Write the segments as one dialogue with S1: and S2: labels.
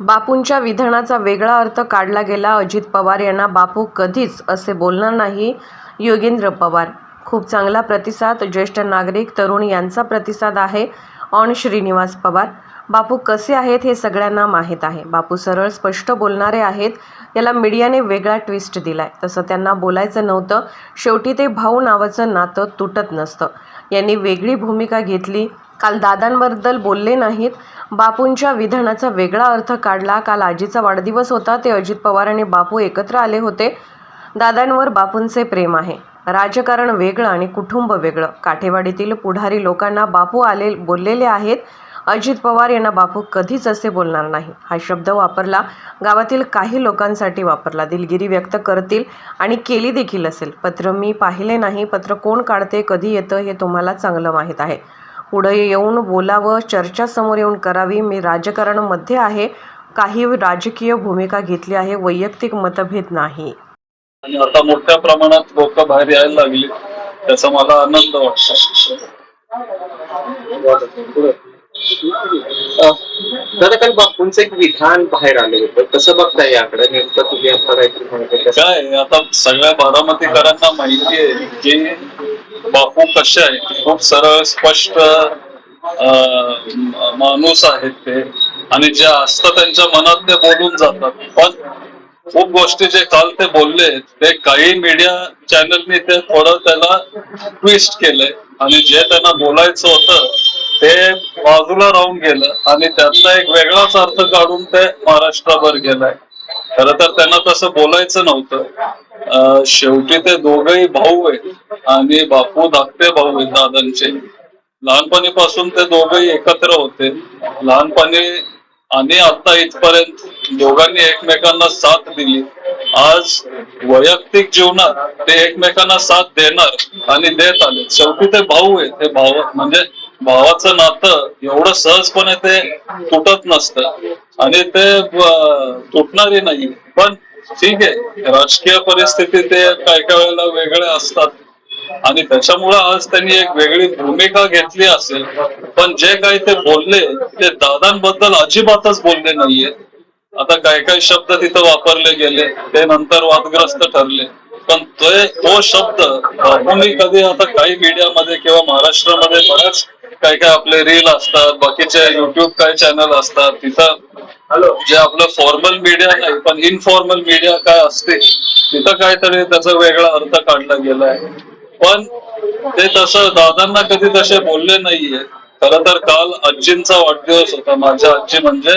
S1: बापूंच्या विधानाचा वेगळा अर्थ काढला गेला. अजित पवार यांना बापू कधीच असे बोलणार नाही. योगेंद्र पवार खूप चांगला प्रतिसाद. ज्येष्ठ नागरिक तरुण यांचा प्रतिसाद आहे. ऑन श्रीनिवास पवार बापू कसे आहेत हे सगळ्यांना माहीत आहे. बापू सरळ स्पष्ट बोलणारे आहेत. याला मीडियाने वेगळा ट्विस्ट दिलाय. तसं त्यांना बोलायचं नव्हतं. शेवटी ते भाऊ नावाचं नातं तुटत नसतं. यांनी वेगळी भूमिका घेतली. काल दादांबद्दल बोलले नाहीत. बापूंच्या विधानाचा वेगळा अर्थ काढला. काल आजीचा वाढदिवस होता. ते अजित पवार आणि बापू एकत्र आले होते. दादांवर बापूंचे प्रेम आहे. राजकारण वेगळं आणि कुटुंब वेगळं. काठेवाडीतील पुढारी लोकांना बापू आले बोललेले आहेत. अजित पवार यांना बापू कधीच असे बोलणार नाही. हा शब्द वापरला गावातील काही लोकांसाठी वापरला. दिलगिरी व्यक्त करतील आणि केली देखील असेल. पत्र मी पाहिले नाही. पत्र कोण काढते कधी येतं हे तुम्हाला चांगलं माहीत आहे. पुढे येऊन बोलावं चर्चा समोर येऊन करावी. मी राजकारणामध्ये आहे. काही राजकीय भूमिका घेतली आहे. वैयक्तिक मतभेद नाही.
S2: आणि आता मोठ्या प्रमाणात लोक बाहेर यायला लागली. त्याचा मला आनंद वाटतो.
S3: दादा काल बापूंचं एक विधान बाहेर आलं होतं. कसं बघताय याकडे? नेमकं तुम्ही आता काहीतरी
S2: काय आता सगळ्या बारामतीकरांना माहिती आहे की बापू कसे आहेत? खूप सरळ स्पष्ट माणूस आहेत ते. आणि जे असतं त्यांच्या मनात ते बोलून जातात. पण खूप गोष्टी जे काल ते बोलले ते काही मीडिया चॅनलनी ते थोडं त्याला ट्विस्ट केलंय. आणि जे त्यांना बोलायचं होतं ते बाजूला राहून गेलं आणि त्यातला एक वेगळाच अर्थ काढून ते महाराष्ट्राभर गेलाय. खर तर त्यांना तसं बोलायचं नव्हतं. शेवटी ते दोघही भाऊ आहेत आणि बापू धाकटे भाऊ आहेत दादांचे. लहानपणीपासून ते दोघही एकत्र होते. लहानपणी आणि आता इथपर्यंत दोघांनी एकमेकांना साथ दिली. आज वैयक्तिक जीवनात ते एकमेकांना साथ देणार आणि देत आले शेवटी ते भाऊ आहेत. ते भाव म्हणजे भावाचं नातं एवढं सहजपणे ते तुटत नसतं आणि ते तुटणारही नाही. पण ठीक आहे राजकीय परिस्थिती ते काही काही वेळेला वेगळे असतात. आणि त्याच्यामुळं आज त्यांनी एक वेगळी भूमिका घेतली असेल. पण जे काही ते बोलले ते दादांबद्दल अजिबातच बोलले नाहीये. आता काही काही शब्द तिथं वापरले गेले ते नंतर वादग्रस्त ठरले. पण ते तो शब्द मी कधी आता काही मीडियामध्ये किंवा महाराष्ट्रामध्ये बऱ्याच काय काय आपले रील असतात बाकीचे युट्यूब काय चॅनल असतात तिथं जे आपलं फॉर्मल मीडिया नाही पण इनफॉर्मल मीडिया काय असते तिथं काहीतरी त्याचा वेगळा अर्थ काढला गेलाय. पण ते तसं दादांना कधी तसे बोलले नाहीये. खर तर काल आजींचा वाढदिवस होता माझ्या आजी म्हणजे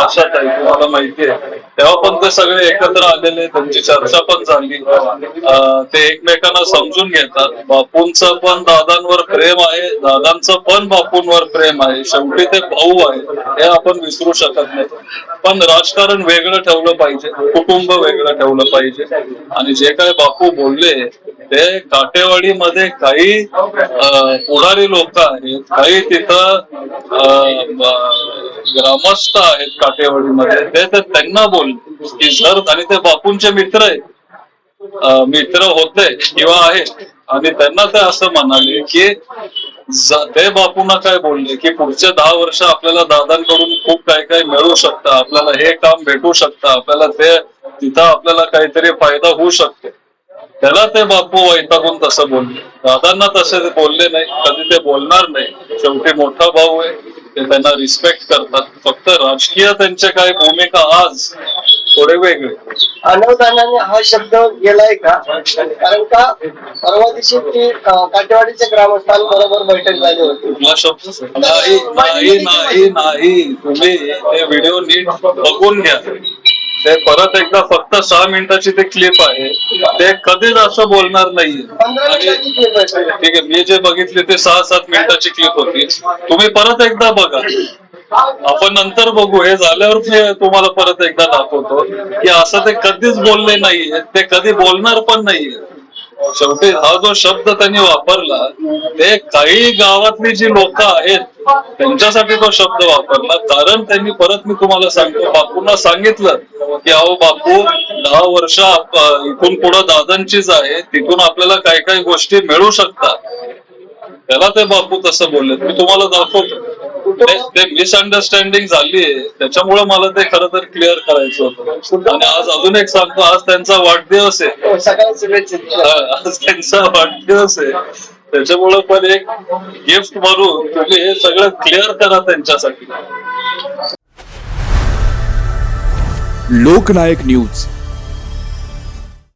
S2: आशाताई तुम्हाला माहिती आहे. तेव्हा पण ते सगळे एकत्र आलेले त्यांची चर्चा पण झाली. ते एकमेकांना समजून घेतात. बापूंचं पण दादांवर प्रेम आहे दादांचं पण बापूंवर प्रेम आहे. शेवटी ते भाऊ आहे हे आपण विसरू शकत नाही. पण राजकारण वेगळं ठेवलं पाहिजे कुटुंब वेगळं ठेवलं पाहिजे. आणि जे काय बापू बोलले ते काटेवाडीमध्ये काही पुढारी लोक आहेत. काही तिथं ग्रामस्थ आहेत काटेवाडीमध्ये. ते तर त्यांना बोलले. की जर आणि ते बापूंचे मित्र आहेत. मित्र होते किंवा आहेत. आणि त्यांना ते असं म्हणाले की ते बापूंना काय बोलले? की पुढच्या दहा वर्ष आपल्याला दादांकडून खूप काय काय मिळू शकतं. आपल्याला हे काम भेटू शकतं. आपल्याला ते तिथं आपल्याला काहीतरी फायदा होऊ शकते. त्याला ते बापू वैतागून तसं बोलले दादांना तसे ते बोलले नाही कधी ते बोलणार नाही. शेवटी मोठा भाऊ आहे ते त्यांना रिस्पेक्ट करतात. फक्त राजकीय त्यांचे काही भूमिका आज थोडे वेगळे.
S4: अनवधानाने हा शब्द गेलाय का? कारण का परवा दिवशी ती अं, काटेवाडीच्या ग्रामस्थांबरोबर बैठक झाली होती.
S2: कुठला शब्द? नाही नाही नाही नाही. तुम्ही ते व्हिडिओ नीट बघून घ्या. ते परत एकदा फक्त सहा मिनिटाची ते क्लिप आहे. ते कधीच असं बोलणार नाहीये. ठीक आहे मी जे बघितले ते सहा सात मिनिटाची क्लिप होती. तुम्ही परत एकदा बघा. आपण नंतर बघू. हे झाल्यावर तुम्हाला परत एकदा दाखवतो की असं ते कधीच बोलले नाहीये. ते कधी बोलणार पण नाहीये. शेवटी हा जो शब्द त्यांनी वापरला ते काही गावातली जी लोक आहेत त्यांच्यासाठी तो शब्द वापरला. कारण त्यांनी परत मी तुम्हाला सांगतो बापूंना सांगितलं की अहो बापू दहा वर्ष इथून पुढे दादांचीच आहे तिथून आपल्याला काही काही गोष्टी मिळू शकतात. त्याला ते बापू तसं बोलले मी तुम्हाला दाखवतो. मिसअंडरस्टँडिंग झाली आहे. त्याच्यामुळे मला ते खरं तर क्लिअर करायचं होतं. आणि आज अजून एक सांगतो आज त्यांचा वाढदिवस आहे. हा, आज त्यांचा वाढदिवस आहे. त्याच्यामुळे पण एक गिफ्ट म्हणून तुम्ही हे सगळं क्लिअर करा त्यांच्यासाठी.
S5: लोकनायक न्यूज.